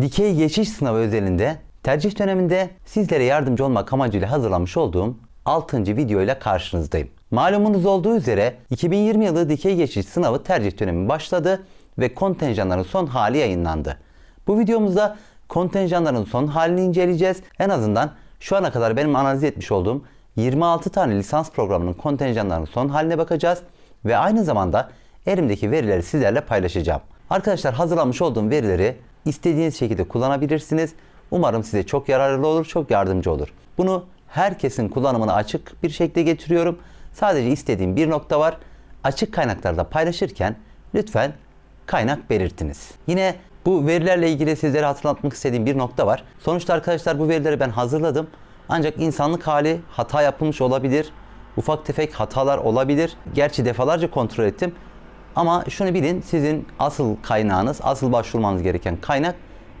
Dikey geçiş sınavı özelinde tercih döneminde sizlere yardımcı olmak amacıyla hazırlamış olduğum 6. video ile karşınızdayım. Malumunuz olduğu üzere 2020 yılı dikey geçiş sınavı tercih dönemi başladı ve kontenjanların son hali yayınlandı. Bu videomuzda kontenjanların son halini inceleyeceğiz. En azından şu ana kadar benim analiz etmiş olduğum 26 tane lisans programının kontenjanlarının son haline bakacağız ve aynı zamanda elimdeki verileri sizlerle paylaşacağım. Arkadaşlar hazırlamış olduğum verileri istediğiniz şekilde kullanabilirsiniz. Umarım size çok yararlı olur, çok yardımcı olur. Bunu herkesin kullanımına açık bir şekilde getiriyorum. Sadece istediğim bir nokta var. Açık kaynaklarda paylaşırken lütfen kaynak belirtiniz. Yine bu verilerle ilgili sizlere hatırlatmak istediğim bir nokta var. Sonuçta arkadaşlar bu verileri ben hazırladım. Ancak insanlık hali hata yapılmış olabilir. Ufak tefek hatalar olabilir. Gerçi defalarca kontrol ettim. Ama şunu bilin sizin asıl kaynağınız, asıl başvurmanız gereken kaynak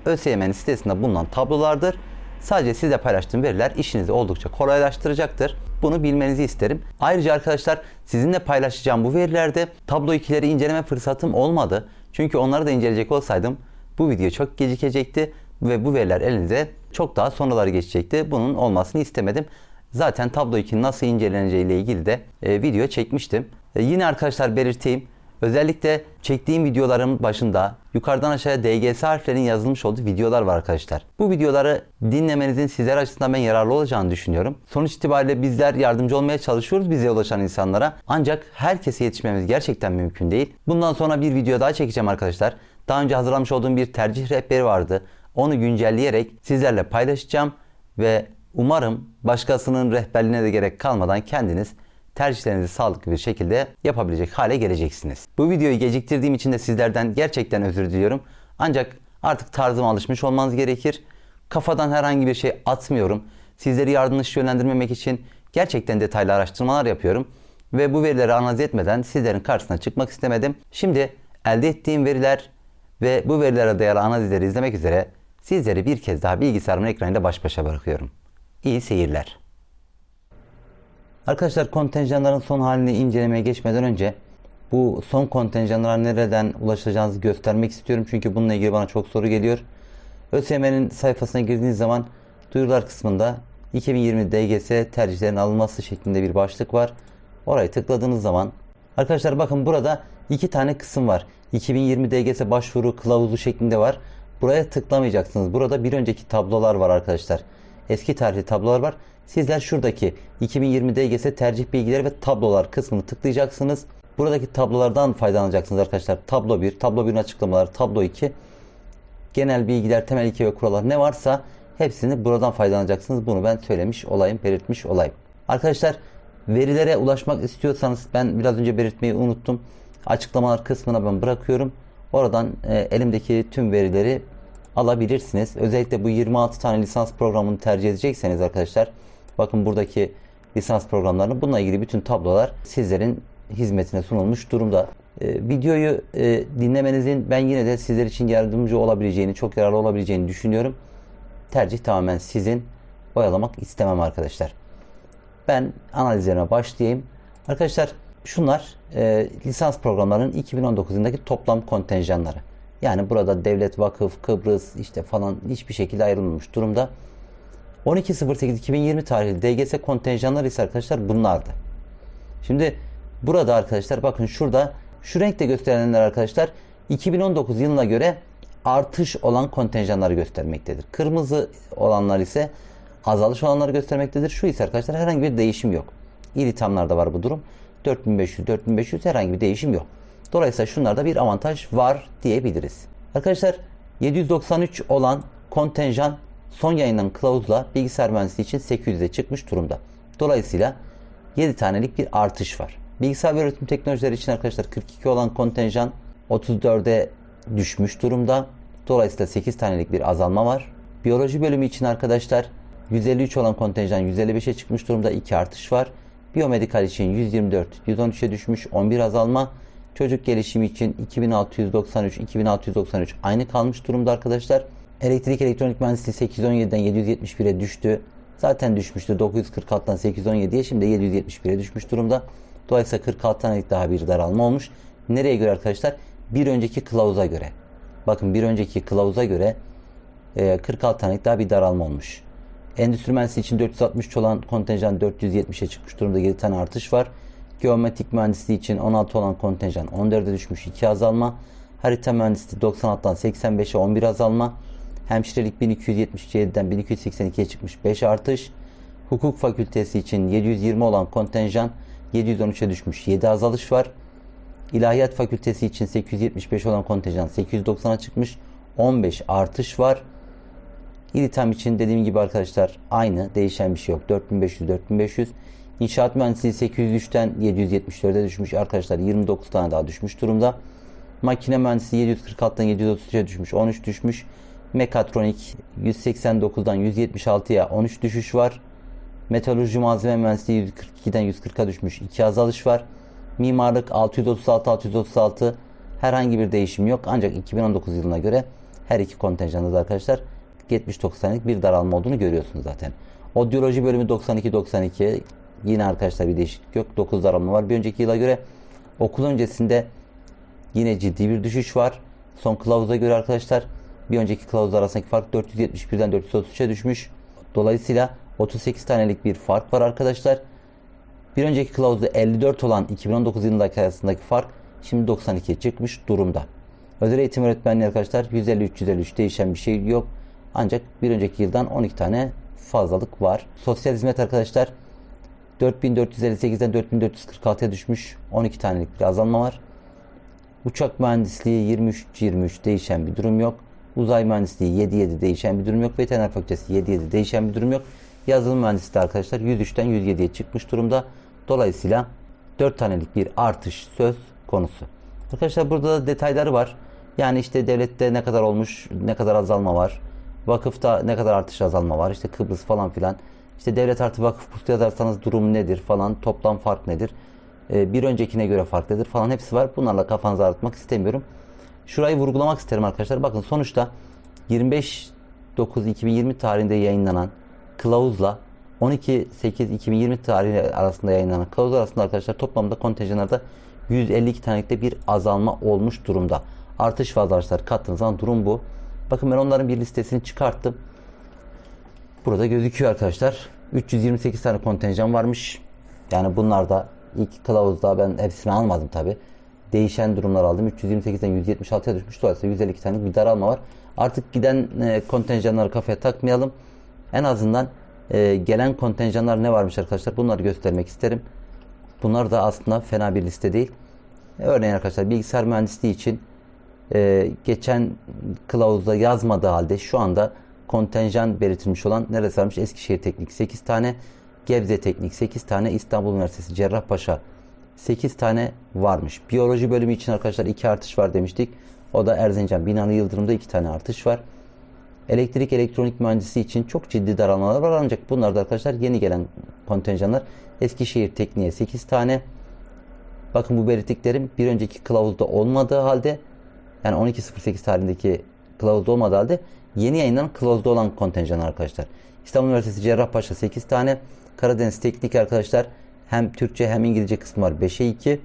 ÖSYM'nin sitesinde bulunan tablolardır. Sadece size paylaştığım veriler işinizi oldukça kolaylaştıracaktır. Bunu bilmenizi isterim. Ayrıca arkadaşlar sizinle paylaşacağım bu verilerde tablo 2'leri inceleme fırsatım olmadı. Çünkü onları da inceleyecek olsaydım bu video çok gecikecekti ve bu veriler elinize çok daha sonraları geçecekti. Bunun olmasını istemedim. Zaten tablo 2'nin nasıl inceleneceği ile ilgili de e, video çekmiştim. E, yine arkadaşlar belirteyim. Özellikle çektiğim videoların başında yukarıdan aşağıya DGS harflerinin yazılmış olduğu videolar var arkadaşlar. Bu videoları dinlemenizin sizler açısından ben yararlı olacağını düşünüyorum. Sonuç itibariyle bizler yardımcı olmaya çalışıyoruz bize ulaşan insanlara. Ancak herkese yetişmemiz gerçekten mümkün değil. Bundan sonra bir video daha çekeceğim arkadaşlar. Daha önce hazırlamış olduğum bir tercih rehberi vardı. Onu güncelleyerek sizlerle paylaşacağım ve umarım başkasının rehberliğine de gerek kalmadan kendiniz tercihlerinizi sağlıklı bir şekilde yapabilecek hale geleceksiniz. Bu videoyu geciktirdiğim için de sizlerden gerçekten özür diliyorum. Ancak artık tarzıma alışmış olmanız gerekir. Kafadan herhangi bir şey atmıyorum. Sizleri yanlış yönlendirmemek için gerçekten detaylı araştırmalar yapıyorum. Ve bu verileri analiz etmeden sizlerin karşısına çıkmak istemedim. Şimdi elde ettiğim veriler ve bu verilere dayalı analizleri izlemek üzere sizleri bir kez daha bilgisayarımın ekranıyla baş başa bırakıyorum. İyi seyirler. Arkadaşlar kontenjanların son halini incelemeye geçmeden önce bu son kontenjanlara nereden ulaşacağınızı göstermek istiyorum. Çünkü bununla ilgili bana çok soru geliyor. ÖSYM'nin sayfasına girdiğiniz zaman duyurular kısmında 2020 DGS tercihlerin alınması şeklinde bir başlık var. Orayı tıkladığınız zaman arkadaşlar bakın burada iki tane kısım var. 2020 DGS başvuru kılavuzu şeklinde var. Buraya tıklamayacaksınız. Burada bir önceki tablolar var arkadaşlar. Eski tarihli tablolar var. Sizler şuradaki 2020 DGS tercih bilgileri ve tablolar kısmını tıklayacaksınız. Buradaki tablolardan faydalanacaksınız arkadaşlar. Tablo 1, tablo 1'in açıklamaları, tablo 2, genel bilgiler, temel ilke ve kurallar ne varsa hepsini buradan faydalanacaksınız. Bunu ben söylemiş olayım, belirtmiş olayım. Arkadaşlar verilere ulaşmak istiyorsanız ben biraz önce belirtmeyi unuttum. Açıklamalar kısmına ben bırakıyorum. Oradan e, elimdeki tüm verileri alabilirsiniz. Özellikle bu 26 tane lisans programını tercih edecekseniz arkadaşlar bakın buradaki lisans programlarını bununla ilgili bütün tablolar sizlerin hizmetine sunulmuş durumda. Ee, videoyu e, dinlemenizin ben yine de sizler için yardımcı olabileceğini, çok yararlı olabileceğini düşünüyorum. Tercih tamamen sizin. Oyalamak istemem arkadaşlar. Ben analizlerine başlayayım. Arkadaşlar şunlar e, lisans programlarının 2019 yılındaki toplam kontenjanları. Yani burada devlet, vakıf, Kıbrıs işte falan hiçbir şekilde ayrılmamış durumda. 12.08.2020 tarihli DGS kontenjanları ise arkadaşlar bunlardı. Şimdi burada arkadaşlar bakın şurada şu renkte gösterilenler arkadaşlar 2019 yılına göre artış olan kontenjanları göstermektedir. Kırmızı olanlar ise azalış olanları göstermektedir. Şu ise arkadaşlar herhangi bir değişim yok. İlitamlarda var bu durum. 4500, 4500 herhangi bir değişim yok. Dolayısıyla şunlarda bir avantaj var diyebiliriz. Arkadaşlar 793 olan kontenjan son yayınlanan kılavuzla bilgisayar mühendisliği için 800'e çıkmış durumda. Dolayısıyla 7 tanelik bir artış var. Bilgisayar ve öğretim teknolojileri için arkadaşlar 42 olan kontenjan 34'e düşmüş durumda. Dolayısıyla 8 tanelik bir azalma var. Biyoloji bölümü için arkadaşlar 153 olan kontenjan 155'e çıkmış durumda 2 artış var. Biyomedikal için 124 113'e düşmüş 11 azalma. Çocuk gelişimi için 2693 2693 aynı kalmış durumda arkadaşlar. Elektrik elektronik mühendisliği 817'den 771'e düştü. Zaten düşmüştü 946'dan 817'ye şimdi 771'e düşmüş durumda. Dolayısıyla 46 tanelik daha bir daralma olmuş. Nereye göre arkadaşlar? Bir önceki kılavuza göre. Bakın bir önceki kılavuza göre e, 46 tanelik daha bir daralma olmuş. Endüstri mühendisliği için 463 olan kontenjan 470'e çıkmış durumda 7 tane artış var. Geometrik mühendisliği için 16 olan kontenjan 14'e düşmüş 2 azalma. Harita mühendisliği 96'dan 85'e 11 azalma. Hemşirelik 1277'den 1282'ye çıkmış 5 artış. Hukuk fakültesi için 720 olan kontenjan 713'e düşmüş 7 azalış var. İlahiyat fakültesi için 875 olan kontenjan 890'a çıkmış 15 artış var. İlitam için dediğim gibi arkadaşlar aynı değişen bir şey yok. 4500 4500. İnşaat mühendisliği 803'ten 774'e düşmüş arkadaşlar 29 tane daha düşmüş durumda. Makine mühendisliği 746'dan 733'e düşmüş 13 düşmüş. Mekatronik 189'dan 176'ya 13 düşüş var. Metalurji malzeme mühendisliği 142'den 140'a düşmüş 2 azalış var. Mimarlık 636 636 herhangi bir değişim yok. Ancak 2019 yılına göre her iki kontenjanda da arkadaşlar 79 tanelik bir daralma olduğunu görüyorsunuz zaten. Odyoloji bölümü 92 92 yine arkadaşlar bir değişiklik yok. 9 daralma var. Bir önceki yıla göre okul öncesinde yine ciddi bir düşüş var. Son kılavuza göre arkadaşlar bir önceki kılavuz arasındaki fark 471'den 433'e düşmüş. Dolayısıyla 38 tanelik bir fark var arkadaşlar. Bir önceki kılavuzda 54 olan 2019 yılındaki arasındaki fark şimdi 92'ye çıkmış durumda. Özel eğitim öğretmenliği arkadaşlar 153-153 değişen bir şey yok. Ancak bir önceki yıldan 12 tane fazlalık var. Sosyal hizmet arkadaşlar 4458'den 4446'ya düşmüş. 12 tanelik bir azalma var. Uçak mühendisliği 23-23 değişen bir durum yok. Uzay mühendisliği 7-7 değişen bir durum yok. Veteriner fakültesi 7-7 değişen bir durum yok. Yazılım mühendisliği arkadaşlar 103'ten 107'ye çıkmış durumda. Dolayısıyla 4 tanelik bir artış söz konusu. Arkadaşlar burada da detayları var. Yani işte devlette ne kadar olmuş, ne kadar azalma var. Vakıfta ne kadar artış azalma var. İşte Kıbrıs falan filan. İşte devlet artı vakıf burslu yazarsanız durum nedir falan. Toplam fark nedir? Ee, bir öncekine göre fark nedir falan hepsi var. Bunlarla kafanızı ağrıtmak istemiyorum. Şurayı vurgulamak isterim arkadaşlar. Bakın sonuçta 25-9-2020 tarihinde yayınlanan kılavuzla 12-8-2020 tarihi arasında yayınlanan kılavuz arasında arkadaşlar toplamda kontenjanlarda 152 tanelikte bir azalma olmuş durumda. Artış fazla arkadaşlar kattığınız zaman durum bu. Bakın ben onların bir listesini çıkarttım. Burada gözüküyor arkadaşlar. 328 tane kontenjan varmış. Yani bunlar da ilk kılavuzda ben hepsini almadım tabi. Değişen durumlar aldım. 328'den 176'ya düşmüş. Dolayısıyla 152 tane bir daralma var. Artık giden e, kontenjanları kafaya takmayalım. En azından e, gelen kontenjanlar ne varmış arkadaşlar bunları göstermek isterim. Bunlar da aslında fena bir liste değil. Örneğin arkadaşlar bilgisayar mühendisliği için e, geçen kılavuzda yazmadığı halde şu anda kontenjan belirtilmiş olan neresi varmış? Eskişehir Teknik 8 tane, Gebze Teknik 8 tane, İstanbul Üniversitesi Cerrahpaşa 8 tane varmış. Biyoloji bölümü için arkadaşlar 2 artış var demiştik. O da Erzincan Binali Yıldırım'da 2 tane artış var. Elektrik elektronik mühendisi için çok ciddi daralmalar var ancak bunlar da arkadaşlar yeni gelen kontenjanlar. Eskişehir Tekniğe 8 tane. Bakın bu belirttiklerim bir önceki kılavuzda olmadığı halde yani 12.08 tarihindeki kılavuzda olmadığı halde yeni yayınlanan kılavuzda olan kontenjan arkadaşlar. İstanbul Üniversitesi Cerrahpaşa 8 tane. Karadeniz Teknik arkadaşlar hem Türkçe hem İngilizce kısmı var 5'e 2.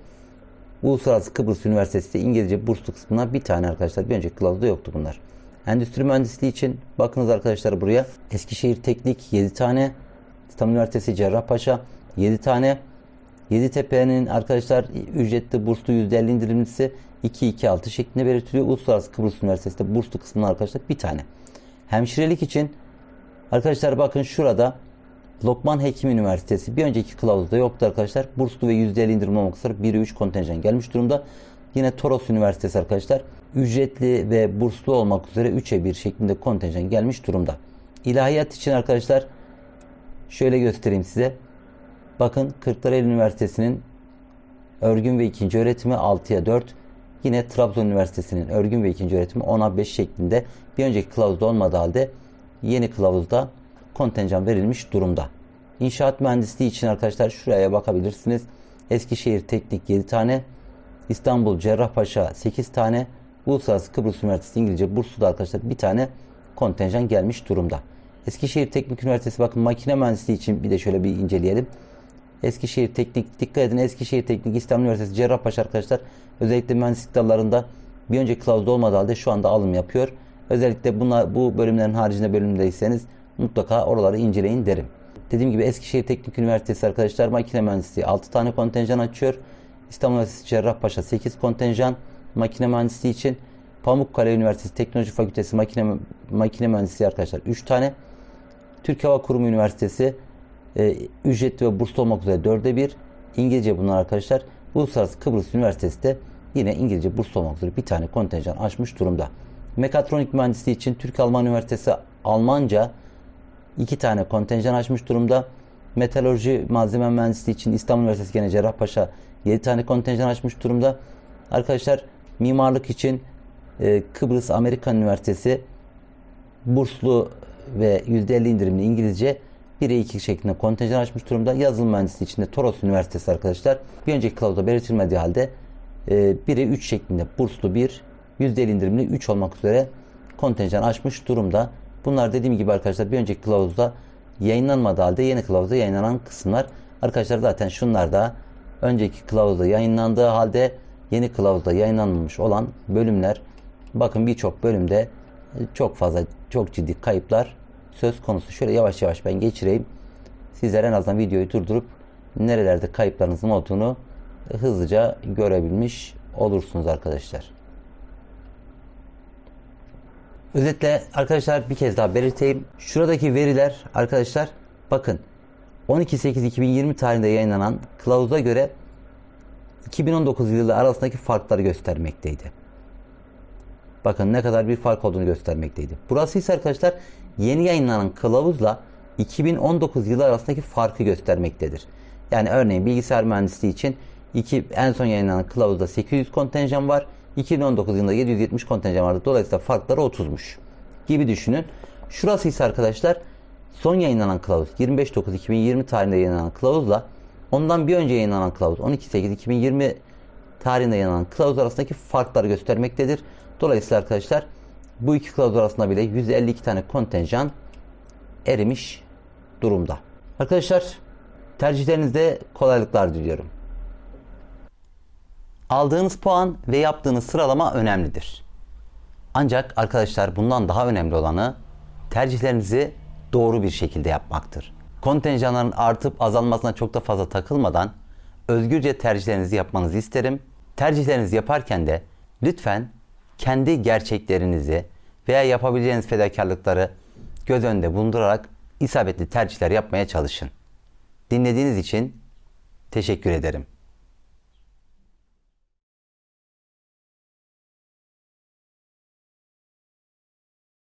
Uluslararası Kıbrıs Üniversitesi İngilizce burslu kısmına bir tane arkadaşlar. Bir önceki kılavuzda yoktu bunlar. Endüstri mühendisliği için bakınız arkadaşlar buraya. Eskişehir Teknik 7 tane. İstanbul Üniversitesi Cerrahpaşa 7 tane. Yeditepe'nin arkadaşlar ücretli burslu %50 indirimlisi 2-2-6 şeklinde belirtiliyor. Uluslararası Kıbrıs Üniversitesi'de burslu kısmına arkadaşlar bir tane. Hemşirelik için arkadaşlar bakın şurada Lokman Hekim Üniversitesi bir önceki kılavuzda yoktu arkadaşlar. Burslu ve %50 indirim olmak üzere 1'e 3 kontenjan gelmiş durumda. Yine Toros Üniversitesi arkadaşlar ücretli ve burslu olmak üzere 3'e 1 şeklinde kontenjan gelmiş durumda. İlahiyat için arkadaşlar şöyle göstereyim size. Bakın Kırklareli Üniversitesi'nin örgün ve ikinci öğretimi 6'ya 4. Yine Trabzon Üniversitesi'nin örgün ve ikinci öğretimi 10'a 5 şeklinde bir önceki kılavuzda olmadığı halde yeni kılavuzda kontenjan verilmiş durumda. İnşaat mühendisliği için arkadaşlar şuraya bakabilirsiniz. Eskişehir Teknik 7 tane, İstanbul Cerrahpaşa 8 tane, Uluslararası Kıbrıs Üniversitesi İngilizce burslu da arkadaşlar bir tane kontenjan gelmiş durumda. Eskişehir Teknik Üniversitesi bakın makine mühendisliği için bir de şöyle bir inceleyelim. Eskişehir Teknik, dikkat edin Eskişehir Teknik, İstanbul Üniversitesi Cerrahpaşa arkadaşlar özellikle mühendislik dallarında bir önceki kılavuzda olmadığı halde şu anda alım yapıyor. Özellikle buna, bu bölümlerin haricinde bölümdeyseniz mutlaka oraları inceleyin derim. Dediğim gibi Eskişehir Teknik Üniversitesi arkadaşlar makine mühendisliği 6 tane kontenjan açıyor. İstanbul Üniversitesi Cerrahpaşa 8 kontenjan makine mühendisliği için. Pamukkale Üniversitesi Teknoloji Fakültesi makine, makine mühendisliği arkadaşlar 3 tane. Türk Hava Kurumu Üniversitesi e, ücretli ve burslu olmak üzere 4'e 1. İngilizce bunlar arkadaşlar. Uluslararası Kıbrıs Üniversitesi de yine İngilizce burslu olmak üzere bir tane kontenjan açmış durumda. Mekatronik mühendisliği için Türk Alman Üniversitesi Almanca iki tane kontenjan açmış durumda. Metalurji malzeme mühendisliği için İstanbul Üniversitesi gene Cerrahpaşa 7 tane kontenjan açmış durumda. Arkadaşlar mimarlık için e, Kıbrıs Amerikan Üniversitesi burslu ve %50 indirimli İngilizce 1'e 2 şeklinde kontenjan açmış durumda. Yazılım mühendisliği için de Toros Üniversitesi arkadaşlar bir önceki kılavuzda belirtilmediği halde e, 1'e 3 şeklinde burslu 1, %50 indirimli 3 olmak üzere kontenjan açmış durumda. Bunlar dediğim gibi arkadaşlar bir önceki kılavuzda yayınlanmadığı halde yeni kılavuzda yayınlanan kısımlar. Arkadaşlar zaten şunlar da önceki kılavuzda yayınlandığı halde yeni kılavuzda yayınlanmamış olan bölümler. Bakın birçok bölümde çok fazla çok ciddi kayıplar söz konusu. Şöyle yavaş yavaş ben geçireyim. Sizler en azından videoyu durdurup nerelerde kayıplarınızın olduğunu hızlıca görebilmiş olursunuz arkadaşlar. Özetle arkadaşlar bir kez daha belirteyim. Şuradaki veriler arkadaşlar bakın 12.8.2020 tarihinde yayınlanan kılavuza göre 2019 yılı arasındaki farkları göstermekteydi. Bakın ne kadar bir fark olduğunu göstermekteydi. Burası ise arkadaşlar yeni yayınlanan kılavuzla 2019 yılı arasındaki farkı göstermektedir. Yani örneğin bilgisayar mühendisliği için iki, en son yayınlanan kılavuzda 800 kontenjan var. 2019 yılında 770 kontenjan vardı. Dolayısıyla farkları 30'muş gibi düşünün. Şurası ise arkadaşlar son yayınlanan kılavuz 25.9.2020 tarihinde yayınlanan kılavuzla ondan bir önce yayınlanan kılavuz 12.8.2020 tarihinde yayınlanan kılavuz arasındaki farkları göstermektedir. Dolayısıyla arkadaşlar bu iki kılavuz arasında bile 152 tane kontenjan erimiş durumda. Arkadaşlar tercihlerinizde kolaylıklar diliyorum. Aldığınız puan ve yaptığınız sıralama önemlidir. Ancak arkadaşlar bundan daha önemli olanı tercihlerinizi doğru bir şekilde yapmaktır. Kontenjanların artıp azalmasına çok da fazla takılmadan özgürce tercihlerinizi yapmanızı isterim. Tercihlerinizi yaparken de lütfen kendi gerçeklerinizi veya yapabileceğiniz fedakarlıkları göz önünde bulundurarak isabetli tercihler yapmaya çalışın. Dinlediğiniz için teşekkür ederim.